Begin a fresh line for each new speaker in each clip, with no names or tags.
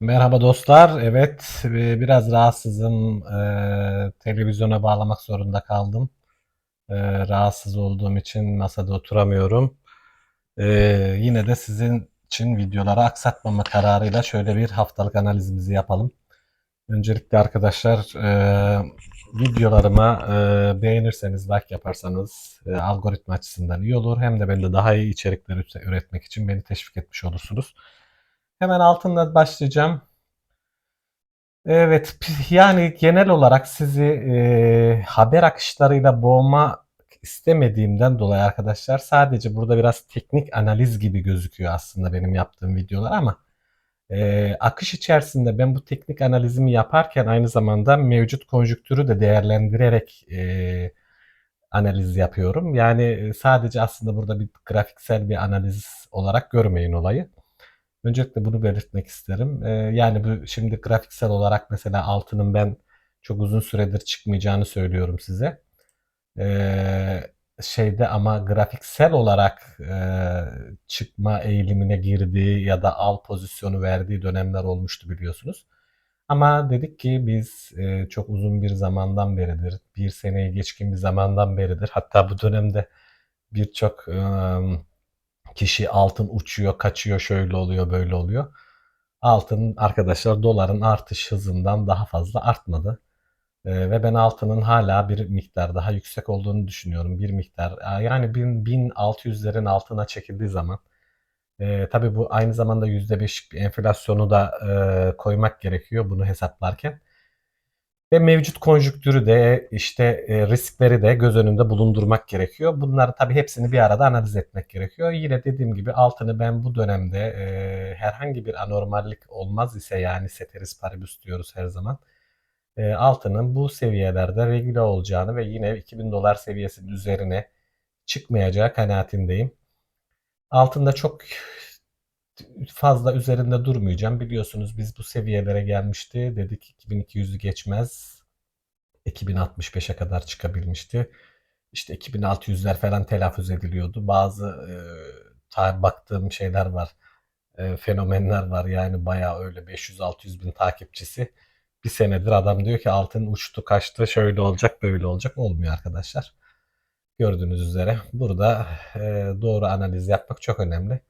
Merhaba dostlar. Evet, e, biraz rahatsızım. Ee, televizyona bağlamak zorunda kaldım. Ee, rahatsız olduğum için masada oturamıyorum. Ee, yine de sizin için videoları aksatmama kararıyla şöyle bir haftalık analizimizi yapalım. Öncelikle arkadaşlar e, videolarıma e, beğenirseniz, like yaparsanız e, algoritma açısından iyi olur. Hem de ben de daha iyi içerikler üret- üretmek için beni teşvik etmiş olursunuz. Hemen altından başlayacağım. Evet, yani genel olarak sizi e, haber akışlarıyla boğmak istemediğimden dolayı arkadaşlar sadece burada biraz teknik analiz gibi gözüküyor aslında benim yaptığım videolar ama e, akış içerisinde ben bu teknik analizimi yaparken aynı zamanda mevcut konjüktürü de değerlendirerek e, analiz yapıyorum. Yani e, sadece aslında burada bir grafiksel bir analiz olarak görmeyin olayı. Öncelikle bunu belirtmek isterim. Ee, yani bu şimdi grafiksel olarak mesela altının ben çok uzun süredir çıkmayacağını söylüyorum size. Ee, şeyde ama grafiksel olarak e, çıkma eğilimine girdiği ya da al pozisyonu verdiği dönemler olmuştu biliyorsunuz. Ama dedik ki biz e, çok uzun bir zamandan beridir, bir seneyi geçkin bir zamandan beridir. Hatta bu dönemde birçok e, kişi altın uçuyor, kaçıyor, şöyle oluyor, böyle oluyor. Altın arkadaşlar doların artış hızından daha fazla artmadı. Ee, ve ben altının hala bir miktar daha yüksek olduğunu düşünüyorum. Bir miktar yani 1000 1600'lerin altına çekildiği zaman e, tabii bu aynı zamanda %5'lik bir enflasyonu da e, koymak gerekiyor bunu hesaplarken. Ve mevcut konjüktürü de işte e, riskleri de göz önünde bulundurmak gerekiyor. Bunları tabii hepsini bir arada analiz etmek gerekiyor. Yine dediğim gibi altını ben bu dönemde e, herhangi bir anormallik olmaz ise yani ceteris paribus diyoruz her zaman. E, altının bu seviyelerde regüle olacağını ve yine 2000 dolar seviyesinin üzerine çıkmayacağı kanaatindeyim. Altında çok fazla üzerinde durmayacağım. Biliyorsunuz biz bu seviyelere gelmişti. Dedik 2200'ü geçmez. 2065'e kadar çıkabilmişti. İşte 2600'ler falan telaffuz ediliyordu. Bazı e, baktığım şeyler var. E, fenomenler var. Yani bayağı öyle 500-600 bin takipçisi. Bir senedir adam diyor ki altın uçtu kaçtı şöyle olacak böyle olacak. Olmuyor arkadaşlar. Gördüğünüz üzere burada e, doğru analiz yapmak çok önemli.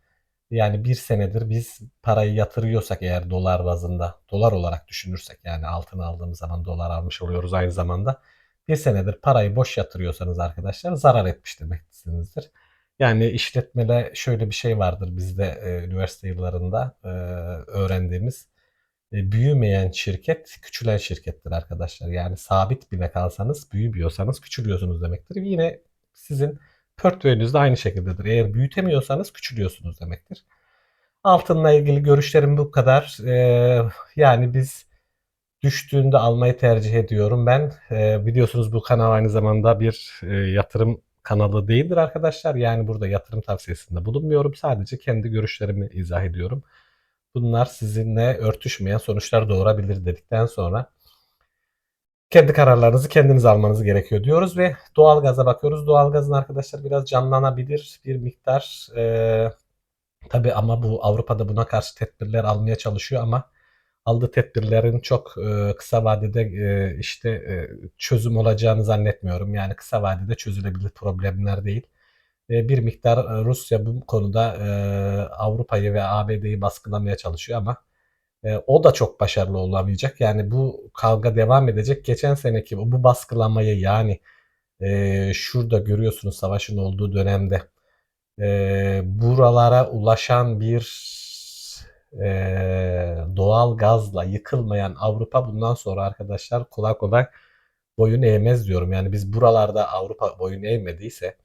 Yani bir senedir biz parayı yatırıyorsak eğer dolar bazında, dolar olarak düşünürsek yani altın aldığımız zaman dolar almış oluyoruz aynı zamanda. Bir senedir parayı boş yatırıyorsanız arkadaşlar zarar etmiş demeksinizdir. Yani işletmede şöyle bir şey vardır bizde e, üniversite yıllarında e, öğrendiğimiz. E, büyümeyen şirket küçülen şirkettir arkadaşlar. Yani sabit bile kalsanız büyümüyorsanız küçülüyorsunuz demektir. Yine sizin portföyünüz de aynı şekildedir. Eğer büyütemiyorsanız küçülüyorsunuz demektir. Altınla ilgili görüşlerim bu kadar. Ee, yani biz düştüğünde almayı tercih ediyorum ben. Ee, biliyorsunuz bu kanal aynı zamanda bir e, yatırım kanalı değildir arkadaşlar. Yani burada yatırım tavsiyesinde bulunmuyorum. Sadece kendi görüşlerimi izah ediyorum. Bunlar sizinle örtüşmeyen sonuçlar doğurabilir dedikten sonra kendi kararlarınızı kendiniz almanız gerekiyor diyoruz ve doğalgaza bakıyoruz. Doğalgazın arkadaşlar biraz canlanabilir bir miktar. E, tabii ama bu Avrupa'da buna karşı tedbirler almaya çalışıyor ama aldığı tedbirlerin çok e, kısa vadede e, işte e, çözüm olacağını zannetmiyorum. Yani kısa vadede çözülebilir problemler değil. E, bir miktar e, Rusya bu konuda e, Avrupa'yı ve ABD'yi baskılamaya çalışıyor ama e, o da çok başarılı olamayacak. Yani bu kavga devam edecek. Geçen seneki bu baskılamayı yani e, şurada görüyorsunuz savaşın olduğu dönemde e, buralara ulaşan bir e, doğal gazla yıkılmayan Avrupa bundan sonra arkadaşlar kolay kolay boyun eğmez diyorum. Yani biz buralarda Avrupa boyun eğmediyse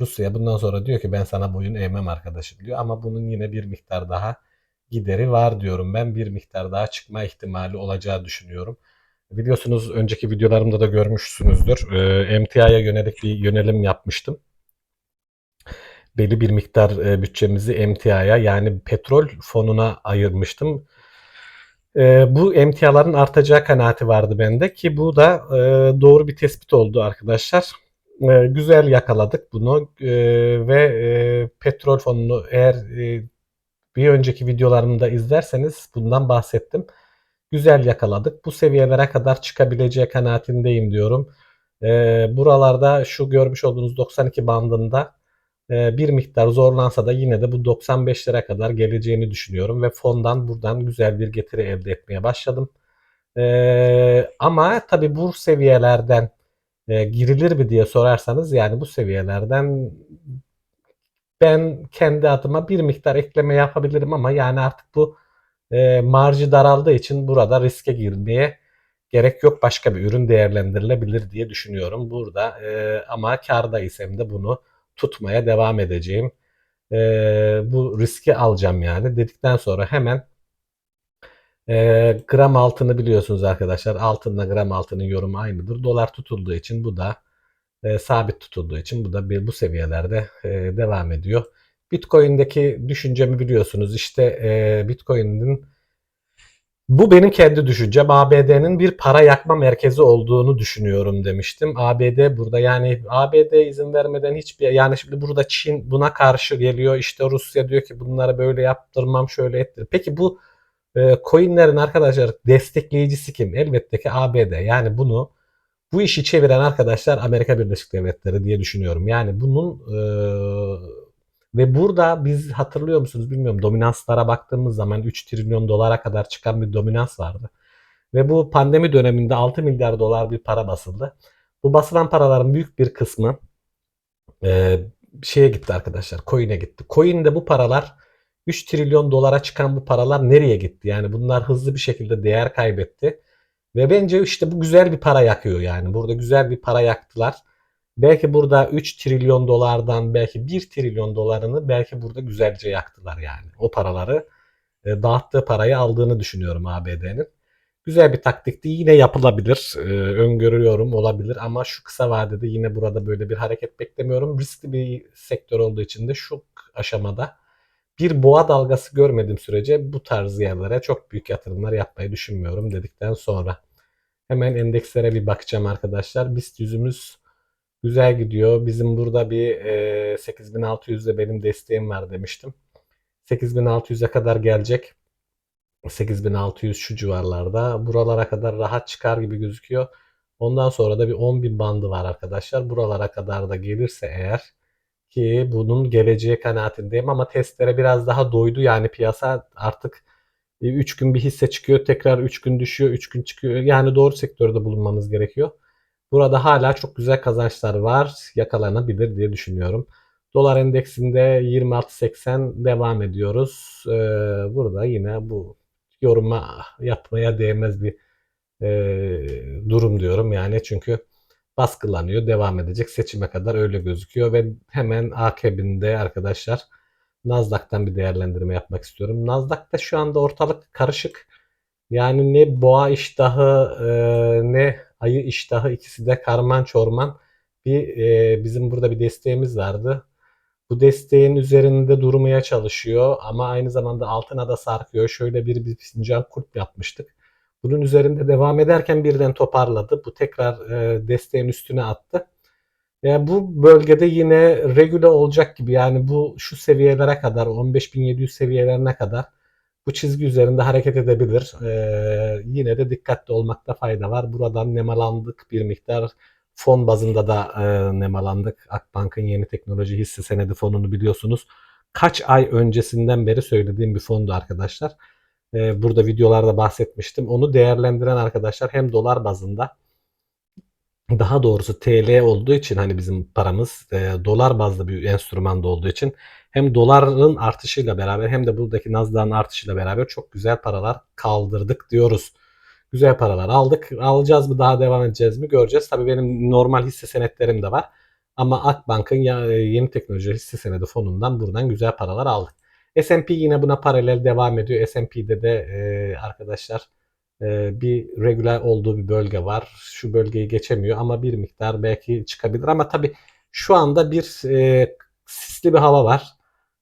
Rusya bundan sonra diyor ki ben sana boyun eğmem arkadaşım diyor. Ama bunun yine bir miktar daha gideri var diyorum. Ben bir miktar daha çıkma ihtimali olacağı düşünüyorum. Biliyorsunuz önceki videolarımda da görmüşsünüzdür. E, MTI'ye yönelik bir yönelim yapmıştım. Belli bir miktar e, bütçemizi MTI'ya yani petrol fonuna ayırmıştım. E, bu emtiaların artacağı kanaati vardı bende ki bu da e, doğru bir tespit oldu arkadaşlar. E, güzel yakaladık bunu e, ve e, petrol fonunu eğer e, bir önceki videolarımda izlerseniz bundan bahsettim. Güzel yakaladık. Bu seviyelere kadar çıkabileceği kanaatindeyim diyorum. Ee, buralarda şu görmüş olduğunuz 92 bandında e, bir miktar zorlansa da yine de bu 95'lere kadar geleceğini düşünüyorum ve fondan buradan güzel bir getiri elde etmeye başladım. Ee, ama tabi bu seviyelerden e, girilir mi diye sorarsanız yani bu seviyelerden ben kendi adıma bir miktar ekleme yapabilirim ama yani artık bu e, marjı daraldığı için burada riske girmeye gerek yok. Başka bir ürün değerlendirilebilir diye düşünüyorum burada. E, ama karda isem de bunu tutmaya devam edeceğim. E, bu riski alacağım yani dedikten sonra hemen e, gram altını biliyorsunuz arkadaşlar. Altınla gram altının yorumu aynıdır. Dolar tutulduğu için bu da e, sabit tutulduğu için bu da bir, bu seviyelerde e, devam ediyor. Bitcoin'deki düşüncemi biliyorsunuz. İşte e, Bitcoin'in bu benim kendi düşüncem. ABD'nin bir para yakma merkezi olduğunu düşünüyorum demiştim. ABD burada yani ABD izin vermeden hiçbir yani şimdi burada Çin buna karşı geliyor. İşte Rusya diyor ki bunları böyle yaptırmam şöyle ettir. Peki bu e, coinlerin arkadaşlar destekleyicisi kim? Elbette ki ABD. Yani bunu bu işi çeviren arkadaşlar Amerika Birleşik Devletleri diye düşünüyorum. Yani bunun e, ve burada biz hatırlıyor musunuz bilmiyorum dominanslara baktığımız zaman 3 trilyon dolara kadar çıkan bir dominans vardı. Ve bu pandemi döneminde 6 milyar dolar bir para basıldı. Bu basılan paraların büyük bir kısmı e, şeye gitti arkadaşlar. Coin'e gitti. Coin'de bu paralar 3 trilyon dolara çıkan bu paralar nereye gitti? Yani bunlar hızlı bir şekilde değer kaybetti. Ve bence işte bu güzel bir para yakıyor yani. Burada güzel bir para yaktılar. Belki burada 3 trilyon dolardan belki 1 trilyon dolarını belki burada güzelce yaktılar yani. O paraları e, dağıttığı parayı aldığını düşünüyorum ABD'nin. Güzel bir taktikti. Yine yapılabilir. E, öngörüyorum olabilir ama şu kısa vadede yine burada böyle bir hareket beklemiyorum. Riskli bir sektör olduğu için de şu aşamada bir boğa dalgası görmediğim sürece bu tarz yerlere çok büyük yatırımlar yapmayı düşünmüyorum dedikten sonra. Hemen endekslere bir bakacağım arkadaşlar. BIST yüzümüz güzel gidiyor. Bizim burada bir e, 8600'de benim desteğim var demiştim. 8600'e kadar gelecek. 8600 şu civarlarda. Buralara kadar rahat çıkar gibi gözüküyor. Ondan sonra da bir 10.000 bandı var arkadaşlar. Buralara kadar da gelirse eğer ki bunun geleceği kanaatindeyim ama testlere biraz daha doydu yani piyasa artık 3 gün bir hisse çıkıyor tekrar 3 gün düşüyor 3 gün çıkıyor yani doğru sektörde bulunmamız gerekiyor. Burada hala çok güzel kazançlar var yakalanabilir diye düşünüyorum. Dolar endeksinde 26.80 devam ediyoruz. Ee, burada yine bu yoruma yapmaya değmez bir e, durum diyorum yani çünkü baskılanıyor, devam edecek seçime kadar öyle gözüküyor ve hemen akabinde arkadaşlar Nasdaq'tan bir değerlendirme yapmak istiyorum. Nasdaq'ta şu anda ortalık karışık. Yani ne boğa iştahı e, ne ayı iştahı ikisi de karman çorman bir e, bizim burada bir desteğimiz vardı. Bu desteğin üzerinde durmaya çalışıyor ama aynı zamanda altına da sarkıyor. Şöyle bir, bir fincan kulp yapmıştık. Bunun üzerinde devam ederken birden toparladı. Bu tekrar e, desteğin üstüne attı. Yani bu bölgede yine regüle olacak gibi. Yani bu şu seviyelere kadar 15.700 seviyelerine kadar bu çizgi üzerinde hareket edebilir. Ee, yine de dikkatli olmakta fayda var. Buradan nemalandık bir miktar. Fon bazında da e, nemalandık. Akbank'ın yeni teknoloji hisse senedi fonunu biliyorsunuz. Kaç ay öncesinden beri söylediğim bir fondu arkadaşlar. Ee, burada videolarda bahsetmiştim. Onu değerlendiren arkadaşlar hem dolar bazında daha doğrusu TL olduğu için hani bizim paramız e, dolar bazlı bir enstrümanda olduğu için hem doların artışıyla beraber hem de buradaki Nasdaq'ın artışıyla beraber çok güzel paralar kaldırdık diyoruz. Güzel paralar aldık. Alacağız mı daha devam edeceğiz mi göreceğiz. Tabii benim normal hisse senetlerim de var. Ama Akbank'ın yeni teknoloji hisse senedi fonundan buradan güzel paralar aldık. S&P yine buna paralel devam ediyor. S&P'de de e, arkadaşlar e, bir regüler olduğu bir bölge var. Şu bölgeyi geçemiyor ama bir miktar belki çıkabilir. Ama tabii şu anda bir e, sisli bir hava var.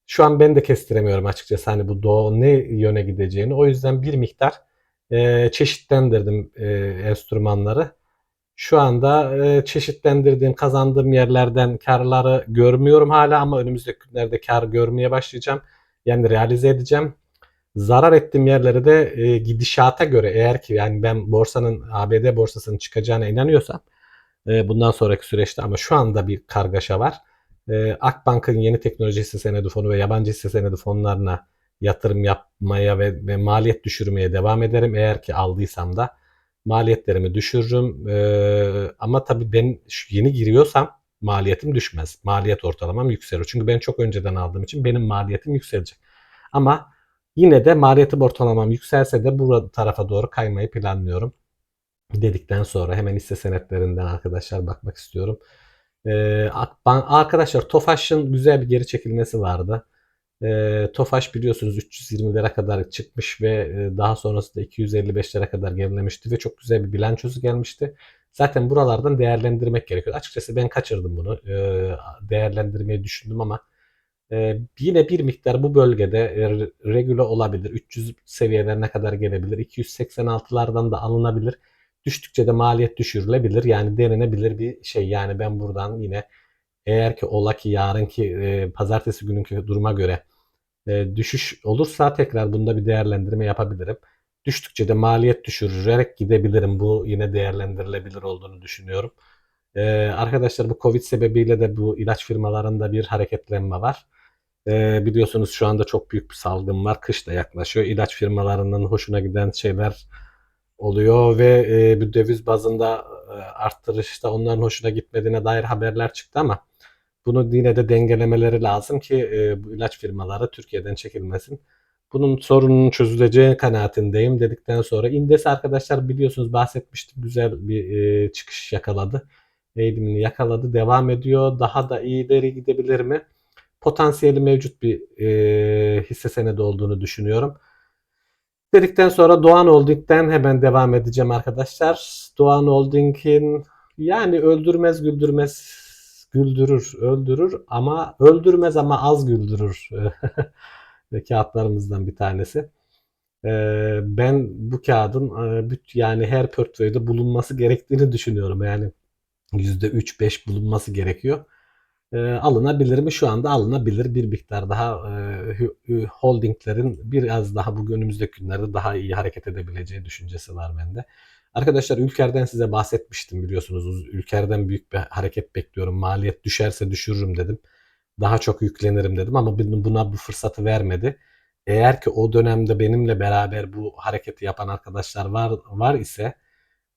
Şu an ben de kestiremiyorum açıkçası hani bu doğu ne yöne gideceğini. O yüzden bir miktar e, çeşitlendirdim e, enstrümanları. Şu anda e, çeşitlendirdiğim, kazandığım yerlerden karları görmüyorum hala ama önümüzdeki günlerde kar görmeye başlayacağım. Yani realize edeceğim. Zarar ettiğim yerlere de e, gidişata göre eğer ki yani ben borsanın ABD borsasının çıkacağına inanıyorsam e, bundan sonraki süreçte ama şu anda bir kargaşa var. E, Akbank'ın yeni teknoloji hisse senedi fonu ve yabancı hisse senedi fonlarına yatırım yapmaya ve, ve maliyet düşürmeye devam ederim. Eğer ki aldıysam da maliyetlerimi düşürürüm. E, ama tabii ben şu yeni giriyorsam maliyetim düşmez. Maliyet ortalamam yükselir. Çünkü ben çok önceden aldığım için benim maliyetim yükselecek. Ama yine de maliyetim ortalamam yükselse de bu tarafa doğru kaymayı planlıyorum. Dedikten sonra hemen hisse senetlerinden arkadaşlar bakmak istiyorum. Ee, arkadaşlar Tofaş'ın güzel bir geri çekilmesi vardı. Ee, Tofaş biliyorsunuz 320'lere kadar çıkmış ve e, daha sonrasında 255'lere kadar gerilemişti ve çok güzel bir bilançosu gelmişti. Zaten buralardan değerlendirmek gerekiyor. Açıkçası ben kaçırdım bunu. Ee, değerlendirmeyi düşündüm ama e, yine bir miktar bu bölgede e, regüle olabilir. 300 seviyelerine kadar gelebilir. 286'lardan da alınabilir. Düştükçe de maliyet düşürülebilir. Yani denenebilir bir şey. Yani ben buradan yine eğer ki ola ki yarınki e, pazartesi gününkü duruma göre e, düşüş olursa tekrar bunda bir değerlendirme yapabilirim. Düştükçe de maliyet düşürerek gidebilirim. Bu yine değerlendirilebilir olduğunu düşünüyorum. Ee, arkadaşlar bu Covid sebebiyle de bu ilaç firmalarında bir hareketlenme var. Ee, biliyorsunuz şu anda çok büyük bir salgın var. Kış da yaklaşıyor. İlaç firmalarının hoşuna giden şeyler oluyor ve e, bu döviz bazında e, arttırışta onların hoşuna gitmediğine dair haberler çıktı ama bunu yine de dengelemeleri lazım ki e, bu ilaç firmaları Türkiye'den çekilmesin. Bunun sorunun çözüleceği kanaatindeyim dedikten sonra Indes arkadaşlar biliyorsunuz bahsetmiştim güzel bir e, çıkış yakaladı. Eğilimini yakaladı. Devam ediyor. Daha da iyileri gidebilir mi? Potansiyeli mevcut bir e, hisse senedi olduğunu düşünüyorum. Dedikten sonra Doğan Holding'den hemen devam edeceğim arkadaşlar. Doğan Holding'in yani öldürmez güldürmez güldürür öldürür ama öldürmez ama az güldürür ve kağıtlarımızdan bir tanesi. Ee, ben bu kağıdın e, yani her portföyde bulunması gerektiğini düşünüyorum. Yani %3-5 bulunması gerekiyor. Ee, alınabilir mi? Şu anda alınabilir. Bir miktar daha e, holdinglerin biraz daha bu önümüzdeki günlerde daha iyi hareket edebileceği düşüncesi var bende. Arkadaşlar Ülker'den size bahsetmiştim biliyorsunuz. Ülker'den büyük bir hareket bekliyorum. Maliyet düşerse düşürürüm dedim daha çok yüklenirim dedim ama buna bu fırsatı vermedi. Eğer ki o dönemde benimle beraber bu hareketi yapan arkadaşlar var var ise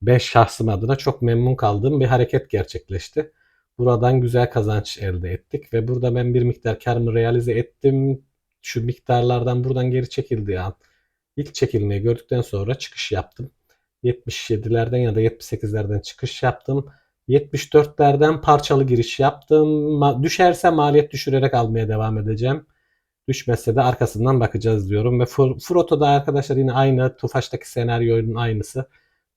ben şahsım adına çok memnun kaldığım bir hareket gerçekleşti. Buradan güzel kazanç elde ettik ve burada ben bir miktar karımı realize ettim. Şu miktarlardan buradan geri çekildiği an ilk çekilmeyi gördükten sonra çıkış yaptım. 77'lerden ya da 78'lerden çıkış yaptım. 74'lerden parçalı giriş yaptım. düşerse maliyet düşürerek almaya devam edeceğim. Düşmezse de arkasından bakacağız diyorum. Ve Froto'da arkadaşlar yine aynı Tufaş'taki senaryonun aynısı.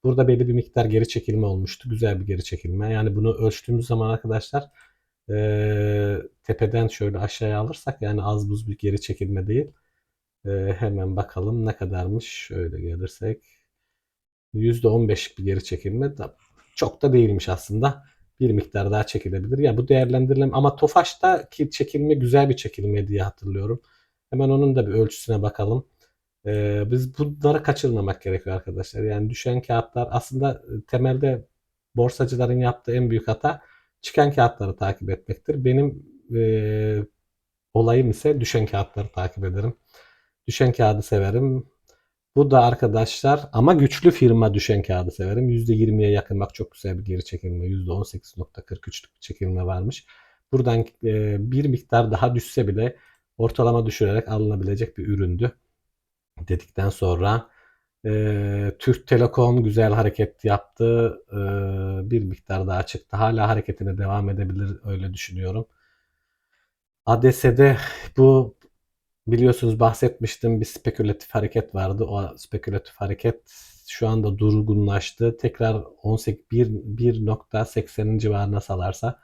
Burada belli bir miktar geri çekilme olmuştu. Güzel bir geri çekilme. Yani bunu ölçtüğümüz zaman arkadaşlar e, tepeden şöyle aşağıya alırsak yani az buz bir geri çekilme değil. E, hemen bakalım ne kadarmış. Şöyle gelirsek %15'lik bir geri çekilme çok da değilmiş aslında. Bir miktar daha çekilebilir. Ya bu değerlendirilen ama Tofaş'taki çekilme güzel bir çekilme diye hatırlıyorum. Hemen onun da bir ölçüsüne bakalım. Ee, biz bunları kaçırmamak gerekiyor arkadaşlar. Yani düşen kağıtlar aslında e, temelde borsacıların yaptığı en büyük hata çıkan kağıtları takip etmektir. Benim e, olayım ise düşen kağıtları takip ederim. Düşen kağıdı severim. Bu da arkadaşlar ama güçlü firma düşen kağıdı severim. %20'ye yakın bak çok güzel bir geri çekilme. %18.43'lük çekilme varmış. Buradan e, bir miktar daha düşse bile ortalama düşürerek alınabilecek bir üründü. Dedikten sonra e, Türk Telekom güzel hareket yaptı. E, bir miktar daha çıktı. Hala hareketine devam edebilir öyle düşünüyorum. ADS'de bu biliyorsunuz bahsetmiştim bir spekülatif hareket vardı. O spekülatif hareket şu anda durgunlaştı. Tekrar 18 1.80'in civarına salarsa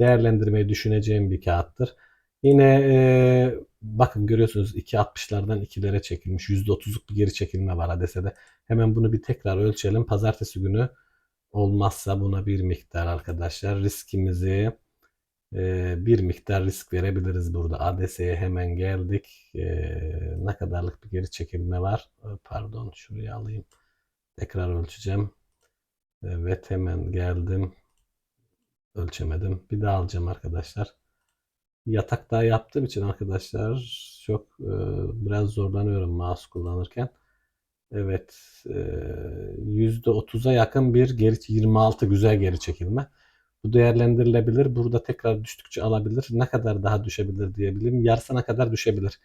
değerlendirmeyi düşüneceğim bir kağıttır. Yine e, bakın görüyorsunuz 2.60'lardan 2'lere çekilmiş. %30'luk bir geri çekilme var ADS'de. Hemen bunu bir tekrar ölçelim. Pazartesi günü olmazsa buna bir miktar arkadaşlar riskimizi bir miktar risk verebiliriz burada. ADS'ye hemen geldik. Ne kadarlık bir geri çekilme var? Pardon şuraya alayım. Tekrar ölçeceğim. Evet hemen geldim. Ölçemedim. Bir daha alacağım arkadaşlar. Yatakta yaptığım için arkadaşlar çok biraz zorlanıyorum mouse kullanırken. Evet e, %30'a yakın bir geri 26 güzel geri çekilme. Bu değerlendirilebilir. Burada tekrar düştükçe alabilir. Ne kadar daha düşebilir diyebilirim. Yarısına kadar düşebilir.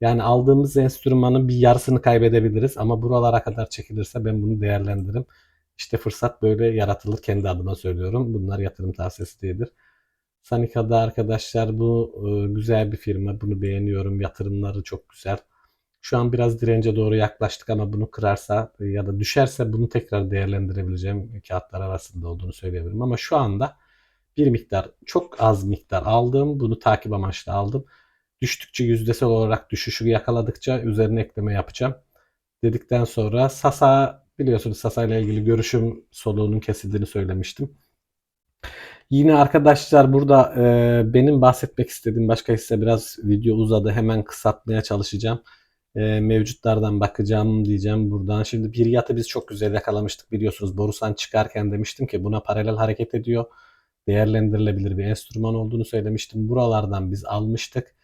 Yani aldığımız enstrümanın bir yarısını kaybedebiliriz ama buralara kadar çekilirse ben bunu değerlendiririm. İşte fırsat böyle yaratılır kendi adıma söylüyorum. Bunlar yatırım tavsiyesi değildir. Sanika'da arkadaşlar bu e, güzel bir firma. Bunu beğeniyorum. Yatırımları çok güzel. Şu an biraz dirence doğru yaklaştık ama bunu kırarsa ya da düşerse bunu tekrar değerlendirebileceğim kağıtlar arasında olduğunu söyleyebilirim. Ama şu anda bir miktar çok az miktar aldım. Bunu takip amaçlı aldım. Düştükçe yüzdesel olarak düşüşü yakaladıkça üzerine ekleme yapacağım. Dedikten sonra Sasa biliyorsunuz Sasa ile ilgili görüşüm soluğunun kesildiğini söylemiştim. Yine arkadaşlar burada e, benim bahsetmek istediğim başka hisse biraz video uzadı. Hemen kısaltmaya çalışacağım. E, mevcutlardan bakacağım diyeceğim buradan. Şimdi bir yatı biz çok güzel yakalamıştık biliyorsunuz. Borusan çıkarken demiştim ki buna paralel hareket ediyor. Değerlendirilebilir bir enstrüman olduğunu söylemiştim. Buralardan biz almıştık.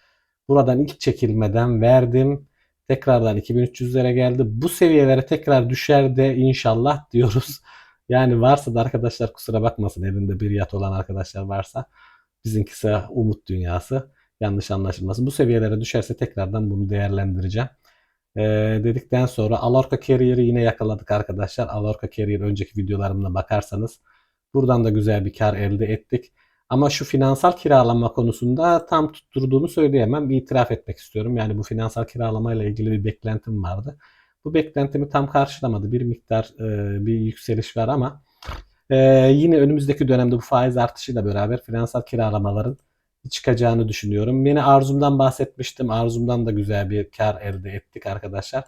Buradan ilk çekilmeden verdim. Tekrardan 2300'lere geldi. Bu seviyelere tekrar düşer de inşallah diyoruz. Yani varsa da arkadaşlar kusura bakmasın elinde bir yat olan arkadaşlar varsa bizimkisi umut dünyası yanlış anlaşılmasın. Bu seviyelere düşerse tekrardan bunu değerlendireceğim. Ee, dedikten sonra Alorca Carrier'i yine yakaladık arkadaşlar. Alorca Carrier önceki videolarımda bakarsanız buradan da güzel bir kar elde ettik. Ama şu finansal kiralama konusunda tam tutturduğunu söyleyemem. Bir itiraf etmek istiyorum. Yani bu finansal kiralama ile ilgili bir beklentim vardı. Bu beklentimi tam karşılamadı. Bir miktar e, bir yükseliş var ama e, yine önümüzdeki dönemde bu faiz artışıyla beraber finansal kiralamaların çıkacağını düşünüyorum. Yine arzumdan bahsetmiştim. Arzumdan da güzel bir kar elde ettik arkadaşlar.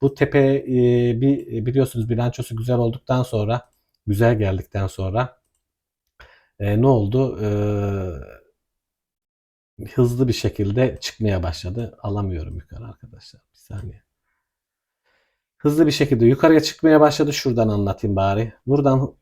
Bu tepe e, bir biliyorsunuz bilançosu güzel olduktan sonra güzel geldikten sonra e, ne oldu? E, hızlı bir şekilde çıkmaya başladı. Alamıyorum yukarı arkadaşlar. Bir saniye. Hızlı bir şekilde yukarıya çıkmaya başladı. Şuradan anlatayım bari. Buradan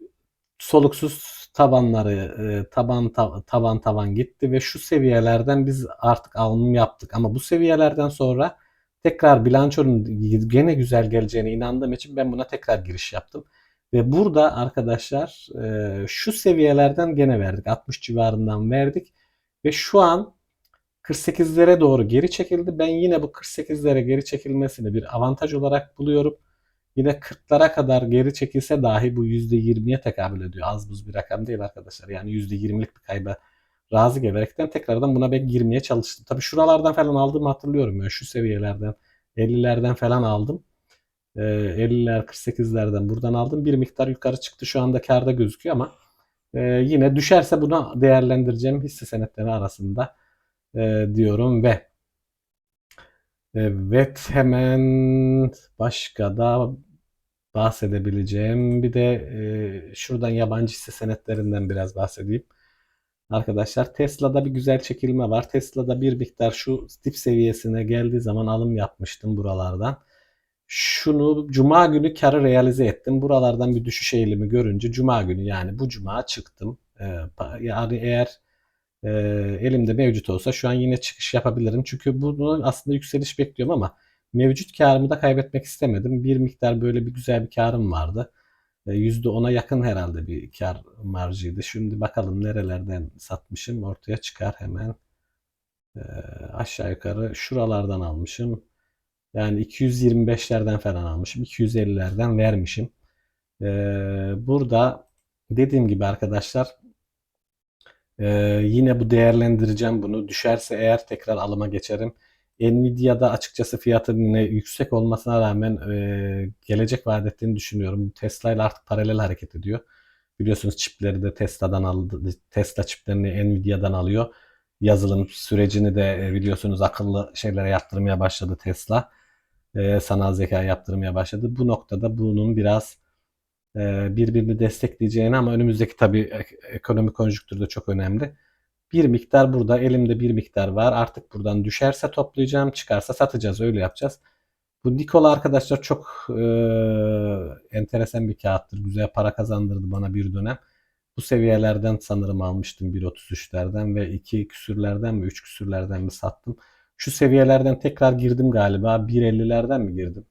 soluksuz tabanları e, taban taban taban gitti ve şu seviyelerden biz artık alım yaptık. Ama bu seviyelerden sonra tekrar bilançonun gene güzel geleceğine inandığım için ben buna tekrar giriş yaptım. Ve burada arkadaşlar e, şu seviyelerden gene verdik. 60 civarından verdik. Ve şu an 48'lere doğru geri çekildi. Ben yine bu 48'lere geri çekilmesini bir avantaj olarak buluyorum. Yine 40'lara kadar geri çekilse dahi bu %20'ye tekabül ediyor. Az buz bir rakam değil arkadaşlar. Yani %20'lik bir kayba razı gelerekten tekrardan buna ben girmeye çalıştım. Tabii şuralardan falan aldığımı hatırlıyorum. Yani şu seviyelerden 50'lerden falan aldım. 50'ler 48'lerden buradan aldım. Bir miktar yukarı çıktı. Şu anda karda gözüküyor ama e, yine düşerse bunu değerlendireceğim hisse senetleri arasında e, diyorum ve evet hemen başka da bahsedebileceğim bir de e, şuradan yabancı hisse senetlerinden biraz bahsedeyim. Arkadaşlar Tesla'da bir güzel çekilme var. Tesla'da bir miktar şu dip seviyesine geldiği zaman alım yapmıştım buralardan. Şunu cuma günü karı realize ettim. Buralardan bir düşüş eğilimi görünce cuma günü yani bu cuma çıktım. Ee, yani eğer e, elimde mevcut olsa şu an yine çıkış yapabilirim. Çünkü bunu aslında yükseliş bekliyorum ama mevcut karımı da kaybetmek istemedim. Bir miktar böyle bir güzel bir karım vardı. E, %10'a yakın herhalde bir kar marjıydı. Şimdi bakalım nerelerden satmışım ortaya çıkar hemen. E, aşağı yukarı şuralardan almışım. Yani 225'lerden falan almışım. 250'lerden vermişim. E, burada dediğim gibi arkadaşlar ee, yine bu değerlendireceğim bunu. Düşerse eğer tekrar alıma geçerim. Nvidia'da açıkçası fiyatının yine yüksek olmasına rağmen e, gelecek vaat ettiğini düşünüyorum. Tesla ile artık paralel hareket ediyor. Biliyorsunuz çipleri de Tesla'dan aldı. Tesla çiplerini Nvidia'dan alıyor. Yazılım sürecini de e, biliyorsunuz akıllı şeylere yaptırmaya başladı Tesla. E, sanal zeka yaptırmaya başladı. Bu noktada bunun biraz birbirini destekleyeceğini ama önümüzdeki tabii ekonomik konjüktür de çok önemli. Bir miktar burada elimde bir miktar var. Artık buradan düşerse toplayacağım. Çıkarsa satacağız. Öyle yapacağız. Bu Nikola arkadaşlar çok e, enteresan bir kağıttır. Güzel para kazandırdı bana bir dönem. Bu seviyelerden sanırım almıştım 1.33'lerden ve 2 küsürlerden mi 3 küsürlerden mi sattım. Şu seviyelerden tekrar girdim galiba. 1.50'lerden mi girdim?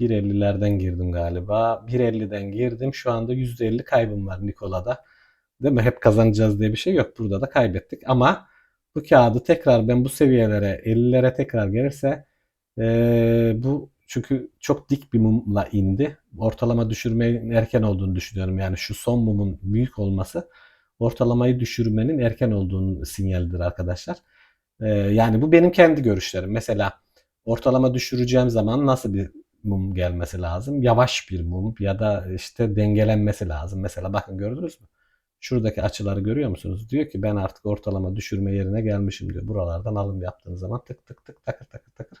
1.50'lerden girdim galiba. 1.50'den girdim. Şu anda %50 kaybım var Nikola'da. Değil mi? Hep kazanacağız diye bir şey yok. Burada da kaybettik. Ama bu kağıdı tekrar ben bu seviyelere 50'lere tekrar gelirse ee, bu çünkü çok dik bir mumla indi. Ortalama düşürmenin erken olduğunu düşünüyorum. Yani şu son mumun büyük olması ortalamayı düşürmenin erken olduğunu sinyalidir arkadaşlar. Ee, yani bu benim kendi görüşlerim. Mesela ortalama düşüreceğim zaman nasıl bir mum gelmesi lazım? Yavaş bir mum ya da işte dengelenmesi lazım. Mesela bakın gördünüz mü? Şuradaki açıları görüyor musunuz? Diyor ki ben artık ortalama düşürme yerine gelmişim diyor. Buralardan alım yaptığınız zaman tık tık tık takır takır takır.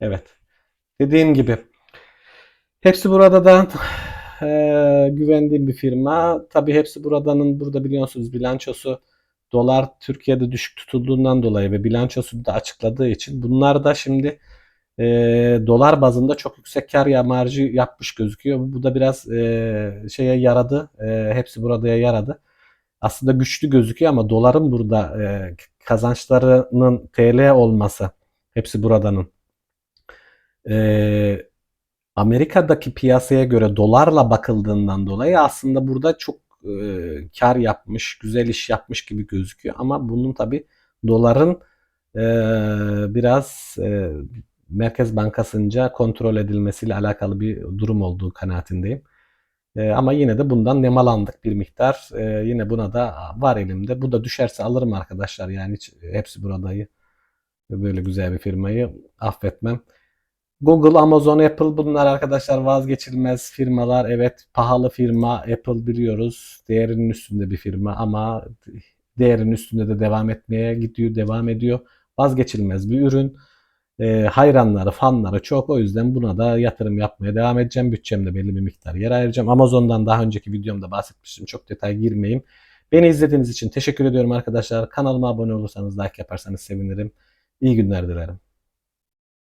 Evet. Dediğim gibi hepsi burada da eee, güvendiğim bir firma. Tabii hepsi buradanın burada biliyorsunuz bilançosu dolar Türkiye'de düşük tutulduğundan dolayı ve bilançosu da açıkladığı için bunlar da şimdi eee, dolar bazında çok yüksek kar ya marjı yapmış gözüküyor. Bu da biraz eee, şeye yaradı. Eee, hepsi buradaya yaradı. Aslında güçlü gözüküyor ama doların burada eee, kazançlarının TL olması hepsi buradanın e, Amerika'daki piyasaya göre dolarla bakıldığından dolayı aslında burada çok e, kar yapmış, güzel iş yapmış gibi gözüküyor. Ama bunun tabi doların e, biraz e, Merkez Bankası'nca kontrol edilmesiyle alakalı bir durum olduğu kanaatindeyim. E, ama yine de bundan nemalandık bir miktar. E, yine buna da var elimde. Bu da düşerse alırım arkadaşlar. Yani hiç, hepsi buradayı böyle güzel bir firmayı affetmem. Google, Amazon, Apple bunlar arkadaşlar vazgeçilmez firmalar. Evet pahalı firma Apple biliyoruz. Değerinin üstünde bir firma ama değerinin üstünde de devam etmeye gidiyor, devam ediyor. Vazgeçilmez bir ürün. E, hayranları, fanları çok. O yüzden buna da yatırım yapmaya devam edeceğim. Bütçemde belli bir miktar yer ayıracağım. Amazon'dan daha önceki videomda bahsetmiştim. Çok detay girmeyeyim. Beni izlediğiniz için teşekkür ediyorum arkadaşlar. Kanalıma abone olursanız, like yaparsanız sevinirim. İyi günler dilerim.